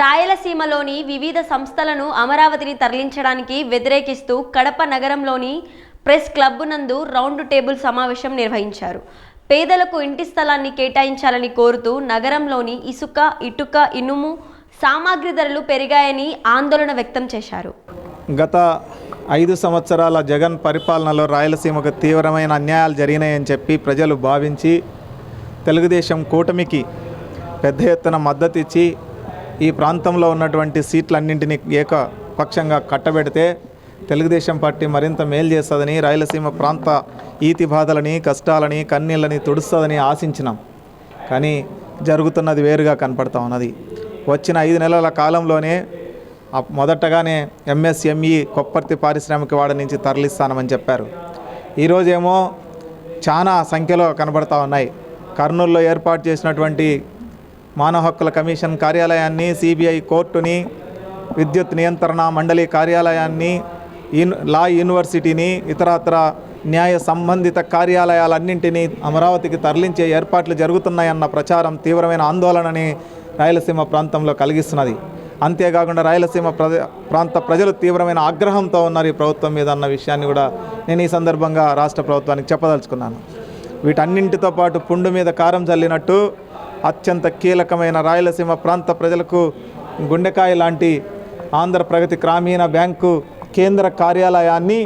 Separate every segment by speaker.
Speaker 1: రాయలసీమలోని వివిధ సంస్థలను అమరావతిని తరలించడానికి వ్యతిరేకిస్తూ కడప నగరంలోని ప్రెస్ క్లబ్ నందు రౌండ్ టేబుల్ సమావేశం నిర్వహించారు. పేదలకు ఇంటి స్థలాన్ని కేటాయించాలని కోరుతూ నగరంలోని ఇసుక ఇటుక ఇనుము సామాగ్రి ధరలు పెరిగాయని ఆందోళన వ్యక్తం చేశారు.
Speaker 2: గత ఐదు సంవత్సరాల జగన్ పరిపాలనలో రాయలసీమకు తీవ్రమైన అన్యాయాలు జరిగినాయని చెప్పి ప్రజలు భావించి తెలుగుదేశం కూటమికి పెద్ద ఎత్తున మద్దతు ఇచ్చి ఈ ప్రాంతంలో ఉన్నటువంటి సీట్లన్నింటినీ ఏకపక్షంగా కట్టబెడితే తెలుగుదేశం పార్టీ మరింత మేలు చేస్తుందని రాయలసీమ ప్రాంత ఈతి బాధలని కష్టాలని కన్నీళ్ళని తుడుస్తుందని ఆశించినాం. కానీ జరుగుతున్నది వేరుగా కనపడతా ఉన్నది. వచ్చిన ఐదు నెలల కాలంలోనే మొదటగానే ఎంఎస్ఎంఈ కొప్పర్తి పారిశ్రామిక వాడ నుంచి తరలిస్తానమని చెప్పారు. ఈరోజేమో చాలా సంఖ్యలో కనబడతా ఉన్నాయి. కర్నూలులో ఏర్పాటు చేసినటువంటి మానవ హక్కుల కమిషన్ కార్యాలయాన్ని సిబిఐ కోర్టుని విద్యుత్ నియంత్రణ మండలి కార్యాలయాన్ని లా యూనివర్సిటీని ఇతరత్ర న్యాయ సంబంధిత కార్యాలయాలన్నింటినీ అమరావతికి తరలించే ఏర్పాట్లు జరుగుతున్నాయన్న ప్రచారం తీవ్రమైన ఆందోళనని రాయలసీమ ప్రాంతంలో కలిగిస్తున్నది. అంతేకాకుండా రాయలసీమ ప్రాంత ప్రజలు తీవ్రమైన ఆగ్రహంతో ఉన్నారు ఈ ప్రభుత్వం మీద అన్న విషయాన్ని కూడా నేను ఈ సందర్భంగా రాష్ట్ర ప్రభుత్వానికి చెప్పదలుచుకున్నాను. వీటన్నింటితో పాటు పుండు మీద కారం చల్లినట్టు అత్యంత కీలకమైన రాయలసీమ ప్రాంత ప్రజలకు గుండెకాయ లాంటి ఆంధ్ర ప్రగతి గ్రామీణ బ్యాంకు కేంద్ర కార్యాలయాన్ని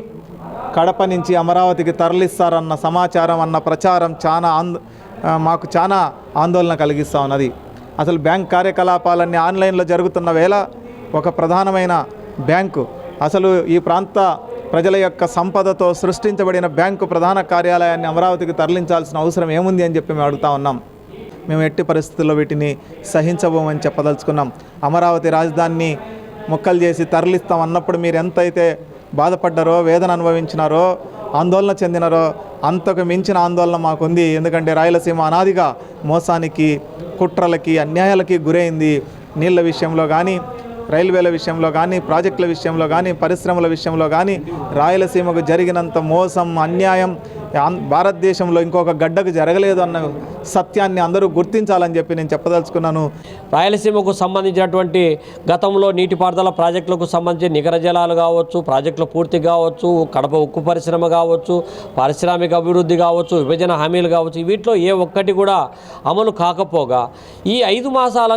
Speaker 2: కడప నుంచి అమరావతికి తరలిస్తారన్న సమాచారం అన్న ప్రచారం చాలా ఆంద మాకు చాలా ఆందోళన కలిగిస్తూ ఉన్నది. అసలు బ్యాంక్ కార్యకలాపాలన్నీ ఆన్లైన్లో జరుగుతున్న వేళ ఒక ప్రధానమైన బ్యాంకు. అసలు ఈ ప్రాంత ప్రజల యొక్క సంపదతో సృష్టించబడిన బ్యాంకు ప్రధాన కార్యాలయాన్ని అమరావతికి తరలించాల్సిన అవసరం ఏముంది అని చెప్పి మేము అడుగుతా ఉన్నాం. మేము ఎట్టి పరిస్థితుల్లో వీటిని సహించబోమని చెప్పదలుచుకున్నాం. అమరావతి రాజధానిని ముక్కలు చేసి తరలిస్తాం అన్నప్పుడు మీరు ఎంతైతే బాధపడ్డారో వేదన అనుభవించినారో ఆందోళన చెందినారో అంతకు మించిన ఆందోళన మాకుంది. ఎందుకంటే రాయలసీమ అనాదిగా మోసానికి కుట్రలకి అన్యాయాలకి గురైంది నీళ్ళ విషయంలో కానీ రైల్వేల విషయంలో కానీ ప్రాజెక్టుల విషయంలో కానీ పరిశ్రమల విషయంలో కానీ రాయలసీమకు జరిగినంత మోసం అన్యాయం భారతదేశంలో ఇంకొక గడ్డకు జరగలేదు అన్న సత్యాన్ని అందరూ గుర్తించాలని చెప్పి నేను చెప్పదలుచుకున్నాను.
Speaker 3: రాయలసీమకు సంబంధించినటువంటి గతంలో నీటిపారుదల ప్రాజెక్టులకు సంబంధించి నికర జలాలు కావచ్చు ప్రాజెక్టులు పూర్తి కావచ్చు కడప ఉక్కు పరిశ్రమ కావచ్చు పారిశ్రామిక అభివృద్ధి కావచ్చు విభజన హామీలు కావచ్చు వీటిలో ఏ ఒక్కటి కూడా అమలు కాకపోగా ఈ ఐదు మాసాల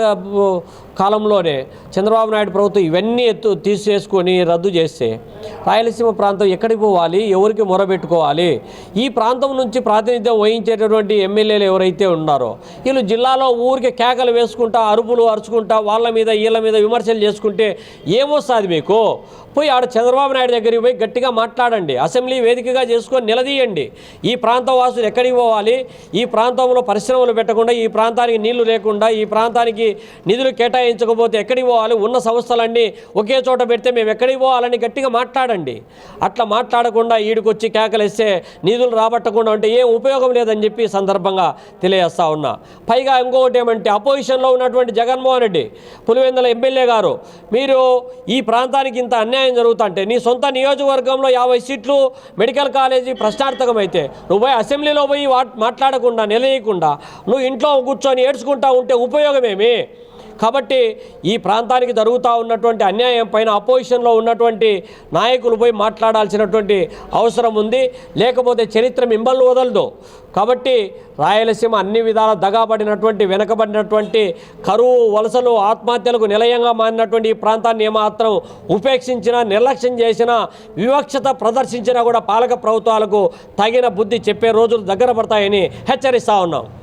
Speaker 3: కాలంలోనే చంద్రబాబు నాయుడు ప్రభుత్వం ఇవన్నీ ఎత్తు తీసేసుకొని రద్దు చేస్తే రాయలసీమ ప్రాంతం ఎక్కడికి పోవాలి ఎవరికి మొరబెట్టుకోవాలి? ఈ ప్రాంతం నుంచి ప్రాతినిధ్యం వహించేటటువంటి ఎమ్మెల్యేలు ఎవరైతే ఉన్నారో వీళ్ళు జిల్లాలో ఊరికి కేకలు వేసుకుంటా అరుపులు అరుచుకుంటా వాళ్ళ మీద వీళ్ళ మీద విమర్శలు చేసుకుంటే ఏమొస్తుంది మీకు? పోయి ఆడ చంద్రబాబు నాయుడు దగ్గరికి పోయి గట్టిగా మాట్లాడండి. అసెంబ్లీ వేదికగా చేసుకొని నిలదీయండి. ఈ ప్రాంత వాసులు ఎక్కడికి పోవాలి? ఈ ప్రాంతంలో పరిశ్రమలు పెట్టకుండా ఈ ప్రాంతానికి నీళ్ళు లేకుండా ఈ ప్రాంతానికి నిధులు కేటాయించకపోతే ఎక్కడికి పోవాలి? ఉన్న సంస్థలన్నీ ఒకే చోట పెడితే మేము ఎక్కడికి పోవాలని గట్టిగా మాట్లాడండి. అట్లా మాట్లాడకుండా ఈడికొచ్చి కేకలేస్తే నిధులు రాబట్టకుండా ఉంటే ఏం ఉపయోగం లేదని చెప్పి సందర్భంగా తెలియజేస్తా ఉన్నా. పైగా ఇంకొకటి ఏమంటే అపోజిషన్లో ఉన్నటువంటి జగన్మోహన్ రెడ్డి పులివెందుల ఎమ్మెల్యే గారు మీరు ఈ ప్రాంతానికి ఇంత అన్యాయం జరుగుతుంటే నీ సొంత నియోజకవర్గంలో యాభై సీట్లు మెడికల్ కాలేజీ ప్రశ్నార్థకమైతే నువ్వు పోయి అసెంబ్లీలో పోయి మాట్లాడకుండా నిలయకుండా నువ్వు ఇంట్లో కూర్చొని ఏడ్చుకుంటా ఉంటే ఉపయోగమేమి? కాబట్టి ఈ ప్రాంతానికి జరుగుతూ ఉన్నటువంటి అన్యాయం పైన అపోజిషన్లో ఉన్నటువంటి నాయకులు పోయి మాట్లాడాల్సినటువంటి అవసరం ఉంది. లేకపోతే చరిత్ర మిమ్మల్ని వదలదు. కాబట్టి రాయలసీమ అన్ని విధాల దగాబడినటువంటి వెనకబడినటువంటి కరువు వలసలు ఆత్మహత్యలకు నిలయంగా మారినటువంటి ఈ ప్రాంతాన్ని ఏమాత్రం ఉపేక్షించినా నిర్లక్ష్యం చేసినా వివక్షత ప్రదర్శించినా కూడా పాలక ప్రభుత్వాలకు తగిన బుద్ధి చెప్పే రోజులు దగ్గర పడతాయని హెచ్చరిస్తా ఉన్నాం.